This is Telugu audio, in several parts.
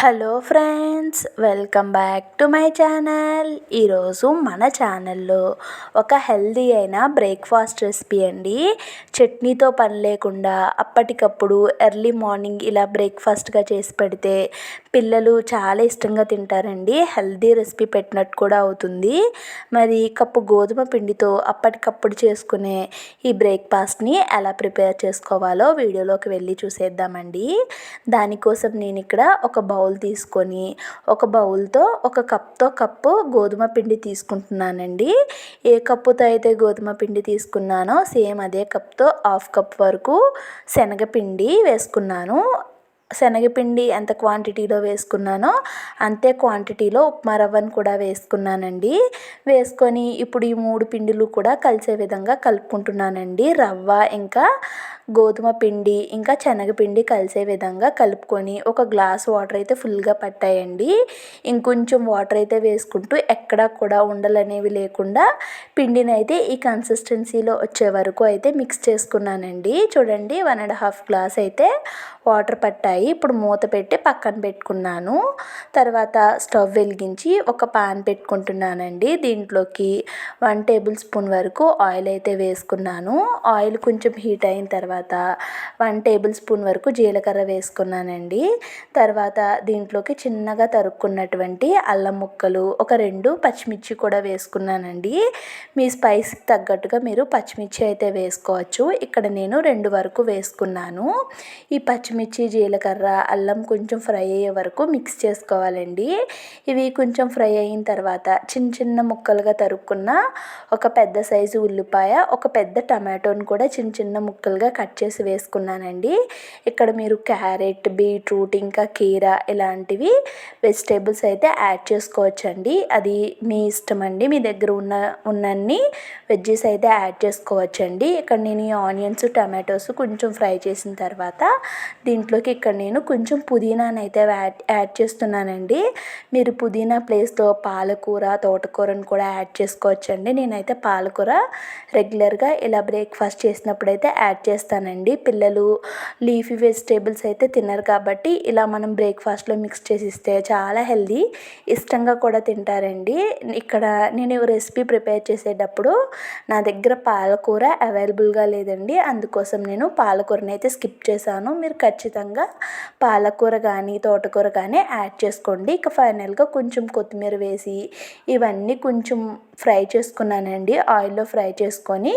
Hello friends welcome back to my channel. ఈరోజు మన ఛానల్లో ఒక హెల్దీ అయిన బ్రేక్ఫాస్ట్ రెసిపీ అండి. చట్నీతో పని లేకుండా అప్పటికప్పుడు ఎర్లీ మార్నింగ్ ఇలా బ్రేక్ఫాస్ట్గా చేసి పెడితే పిల్లలు చాలా ఇష్టంగా తింటారండి. హెల్దీ రెసిపీ పెట్టినట్టు కూడా అవుతుంది. మరి కప్పు గోధుమ పిండితో అప్పటికప్పుడు చేసుకునే ఈ బ్రేక్ఫాస్ట్ని ఎలా ప్రిపేర్ చేసుకోవాలో వీడియోలోకి వెళ్ళి చూసేద్దామండి. దానికోసం నేను ఇక్కడ ఒక బౌల్ తీసుకొని ఒక బౌల్తో ఒక కప్తో కప్పు గోధుమ పిండి తీసుకుంటున్నానండి. ఏ కప్పుతో అయితే గోధుమ పిండి తీసుకున్నానో సేమ్ అదే కప్తో హాఫ్ కప్ వరకు శనగపిండి వేసుకున్నాను. శనగపిండి ఎంత క్వాంటిటీలో వేసుకున్నానో అంతే క్వాంటిటీలో ఉప్మా రవ్వను కూడా వేసుకున్నానండి. వేసుకొని ఇప్పుడు ఈ మూడు పిండిలు కూడా కలిసే విధంగా కలుపుకుంటున్నానండి. రవ్వ ఇంకా గోధుమ పిండి ఇంకా శనగపిండి కలిసే విధంగా కలుపుకొని ఒక గ్లాస్ వాటర్ అయితే ఫుల్గా పట్టాయండి. ఇంకొంచెం వాటర్ అయితే వేసుకుంటూ ఎక్కడా కూడా ఉండలు అనేవి లేకుండా పిండిని అయితే ఈ కన్సిస్టెన్సీలో వచ్చే వరకు అయితే మిక్స్ చేసుకున్నానండి. చూడండి వన్ అండ్ హాఫ్ గ్లాస్ అయితే వాటర్ పట్టాయి. ఇప్పుడు మూత పెట్టి పక్కన పెట్టుకున్నాను. తర్వాత స్టవ్ వెలిగించి ఒక పాన్ పెట్టుకుంటున్నానండి. దీంట్లోకి వన్ టేబుల్ స్పూన్ వరకు ఆయిల్ అయితే వేసుకున్నాను. ఆయిల్ కొంచెం హీట్ అయిన తర్వాత వన్ టేబుల్ స్పూన్ వరకు జీలకర్ర వేసుకున్నానండి. తర్వాత దీంట్లోకి చిన్నగా తరుక్కున్నటువంటి అల్లం ముక్కలు ఒక రెండు పచ్చిమిర్చి కూడా వేసుకున్నానండి. మీ స్పైస్కి తగ్గట్టుగా మీరు పచ్చిమిర్చి అయితే వేసుకోవచ్చు. ఇక్కడ నేను రెండు వరకు వేసుకున్నాను. ఈ పచ్చిమిర్చి జీలకర్ర అల్లం కొంచెం ఫ్రై అయ్యే వరకు మిక్స్ చేసుకోవాలండి. ఇవి కొంచెం ఫ్రై అయిన తర్వాత చిన్న చిన్న ముక్కలుగా తరుక్కున్న ఒక పెద్ద సైజు ఉల్లిపాయ ఒక పెద్ద టమాటోని కూడా చిన్న చిన్న ముక్కలుగా కట్ చేసి వేసుకున్నానండి. ఇక్కడ మీరు క్యారెట్ బీట్రూట్ ఇంకా కీరా ఇలాంటివి వెజిటేబుల్స్ అయితే యాడ్ చేసుకోవచ్చండి. అది మీ ఇష్టం అండి మీ దగ్గర ఉన్న ఉన్నన్ని వెజ్జెస్ అయితే యాడ్ చేసుకోవచ్చండి. ఇక్కడ నేను ఈ ఆనియన్స్ టమాటోస్ కొంచెం ఫ్రై చేసిన తర్వాత దీంట్లోకి ఇక్కడ నేను కొంచెం పుదీనాని అయితే యాడ్ యాడ్ చేస్తున్నానండి. మీరు పుదీనా ప్లేస్లో పాలకూర తోటకూరను కూడా యాడ్ చేసుకోవచ్చండి. నేనైతే పాలకూర రెగ్యులర్గా ఇలా బ్రేక్ఫాస్ట్ చేసినప్పుడు అయితే యాడ్ చేస్తానండి. పిల్లలు లీఫీ వెజిటేబుల్స్ అయితే తినరు కాబట్టి ఇలా మనం బ్రేక్ఫాస్ట్లో మిక్స్ చేసి ఇస్తే చాలా హెల్దీ ఇష్టంగా కూడా తింటారండి. ఇక్కడ నేను రెసిపీ ప్రిపేర్ చేసేటప్పుడు నా దగ్గర పాలకూర అవైలబుల్గా లేదండి. అందుకోసం నేను పాలకూరని అయితే స్కిప్ చేశాను. మీరు ఖచ్చితంగా పాలకూర కానీ తోటకూర కానీ యాడ్ చేసుకోండి. ఇక ఫైనల్గా కొంచెం కొత్తిమీర వేసి ఇవన్నీ కొంచెం ఫ్రై చేసుకున్నానండి. ఆయిల్లో ఫ్రై చేసుకొని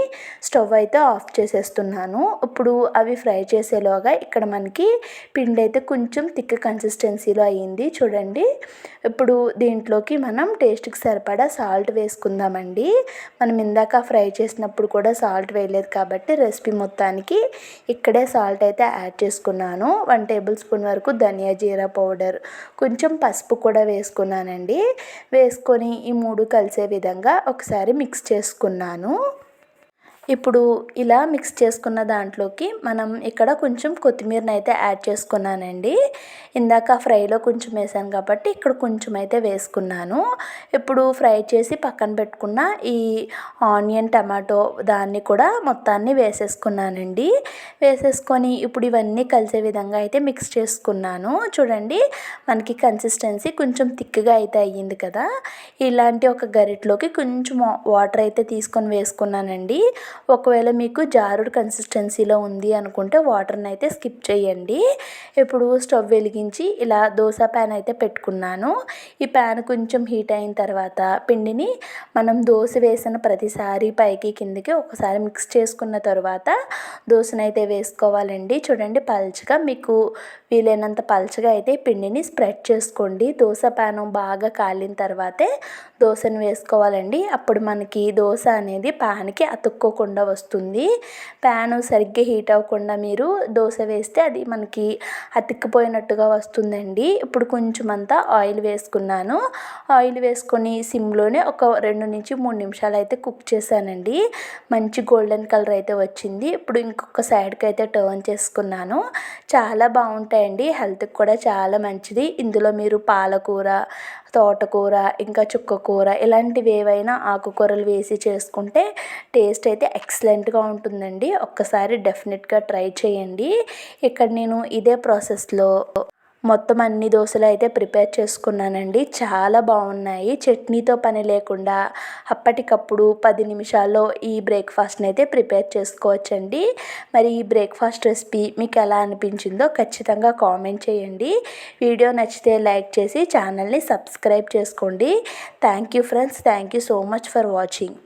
స్టవ్ అయితే ఆఫ్ చేసేస్తున్నాను. ఇప్పుడు అవి ఫ్రై చేసేలోగా ఇక్కడ మనకి పిండి అయితే కొంచెం థిక్ కన్సిస్టెన్సీలో అయ్యింది. చూడండి. ఇప్పుడు దీంట్లోకి మనం టేస్ట్కి సరిపడా సాల్ట్ వేసుకుందామండి. మనం ఇందాక ఫ్రై చేసినప్పుడు కూడా సాల్ట్ వేయలేదు కాబట్టి రెసిపీ మొత్తానికి ఇక్కడే సాల్ట్ అయితే యాడ్ చేసుకున్నాను. వన్ టేబుల్ స్పూన్ వరకు ధనియా జీరా పౌడర్. కొంచెం పసుపు కూడా వేసుకున్నానండి. వేసుకొని ఈ మూడు కలిసే విధంగా ఒకసారి మిక్స్ చేసుకున్నాను. ఇప్పుడు ఇలా మిక్స్ చేసుకున్న దాంట్లోకి మనం ఇక్కడ కొంచెం కొత్తిమీరని అయితే యాడ్ చేసుకున్నానండి. ఇందాక ఫ్రైలో కొంచెం వేసాను కాబట్టి ఇక్కడ కొంచెం అయితే వేసుకున్నాను. ఇప్పుడు ఫ్రై చేసి పక్కన పెట్టుకున్న ఈ ఆనియన్ టమాటో దాన్ని కూడా మొత్తాన్ని వేసేసుకున్నానండి. వేసేసుకొని ఇప్పుడు ఇవన్నీ కలిసే విధంగా అయితే మిక్స్ చేసుకున్నాను. చూడండి మనకి కన్సిస్టెన్సీ కొంచెం థిక్గా అయితే అయ్యింది కదా. ఇలాంటి ఒక గరిటలోకి కొంచెం వాటర్ అయితే తీసుకొని వేసుకున్నానండి. ఒకవేళ మీకు జారుడు కన్సిస్టెన్సీలో ఉంది అనుకుంటే వాటర్ని అయితే స్కిప్ చేయండి. ఇప్పుడు స్టవ్ వెలిగించి ఇలా దోశ ప్యాన్ అయితే పెట్టుకున్నాను. ఈ ప్యాన్ కొంచెం హీట్ అయిన తర్వాత పిండిని మనం దోశ వేసిన ప్రతిసారి పైకి కిందకి ఒకసారి మిక్స్ చేసుకున్న తర్వాత దోశనైతే వేసుకోవాలండి. చూడండి పల్చగా మీకు వీలైనంత పల్చగా అయితే పిండిని స్ప్రెడ్ చేసుకోండి. దోశ ప్యాను బాగా కాలిన తర్వాతే దోశను వేసుకోవాలండి. అప్పుడు మనకి దోశ అనేది ప్యాన్కి అతుక్కోకుండా వస్తుంది. ప్యాను సరిగ్గా హీట్ అవ్వకుండా మీరు దోశ వేస్తే అది మనకి అతికిపోయినట్టుగా వస్తుందండి. ఇప్పుడు కొంచెం అంతా ఆయిల్ వేసుకున్నాను. ఆయిల్ వేసుకొని సిమ్లోనే ఒక రెండు నుంచి మూడు నిమిషాలు అయితే కుక్ చేశానండి. మంచి గోల్డెన్ కలర్ అయితే వచ్చింది. ఇప్పుడు ఇంకొక సైడ్కి అయితే టర్న్ చేసుకున్నాను. చాలా బాగుంటాయండి. హెల్త్కి కూడా చాలా మంచిది. ఇందులో మీరు పాలకూర తోటకూర ఇంకా చుక్కకూర ఇలాంటివి ఏవైనా ఆకుకూరలు వేసి చేసుకుంటే టేస్ట్ అయితే ఎక్సలెంట్గా ఉంటుందండి. ఒక్కసారి డెఫినెట్గా ట్రై చేయండి. ఇక్కడ నేను ఇదే ప్రాసెస్లో మొత్తం అన్ని దోశలు అయితే ప్రిపేర్ చేసుకున్నానండి. చాలా బాగున్నాయి. చట్నీతో పని లేకుండా అప్పటికప్పుడు పది నిమిషాల్లో ఈ బ్రేక్ఫాస్ట్ని అయితే ప్రిపేర్ చేసుకోవచ్చండి. మరి ఈ బ్రేక్ఫాస్ట్ రెసిపీ మీకు ఎలా అనిపించిందో ఖచ్చితంగా కామెంట్ చేయండి. వీడియో నచ్చితే లైక్ చేసి ఛానల్ని సబ్స్క్రైబ్ చేసుకోండి. Thank you friends. Thank you so much for watching.